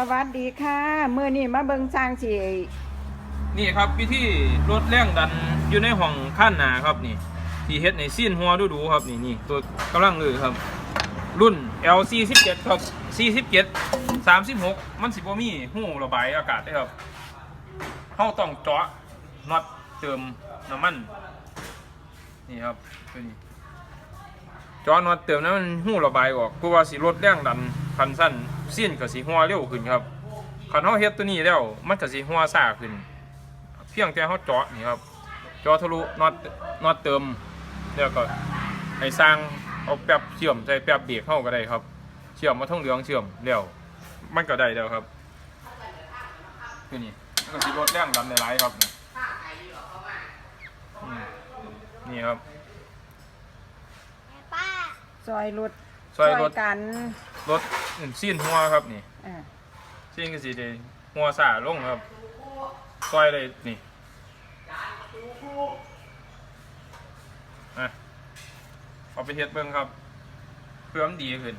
สวัสดีค่ะ มื้อนี้มาเบิงสร้างสินี่ครับวิธีลดแรงดันอยู่ในห้องขั้นหนาครับนี่ที่เฮ็ดในซีนหัวดูดูครับนี่นี่ตัวกำลังเลยครับ รุ่น L47 ครับ47 36 มันสิบ่มีหูระบายอากาศเด้ครับเฮาต้องเจาะน็อตเติมน้ำมัน นี่ครับตัวนี้ จาะน็อตเติมน้ำมันหูระบายออกเพื่อว่าสิลดแรงดันคันสั้นซีนก็สิหัวเร็วขึ้นครับคันเฮาเฮ็ดตัวนี้แล้วมันก็สิหัวซ่าขึ้น เพียงแต่เขาเจาะนี่ครับเจาะทะลุน็อตน็อตเติมแล้วก็ให้สร้างเอาแป๊บเชื่อมใส่แป๊บเบรกเข้าก็ได้ครับ เชื่อมมาท่องเหลืองเชื่อมแล้วมันก็ได้แล้วครับคือนี่มันก็สิลดแรงดันในหลายๆครับนี่ครับ ซอยรถซอยรถกันรถซีนหัวครับนี่อ่าซีนก็สิได้หัวสาลงครับซอยเลยนี่อะเอาไปเฮ็ดเบิ่งครับ เพื่อมันดีขึ้น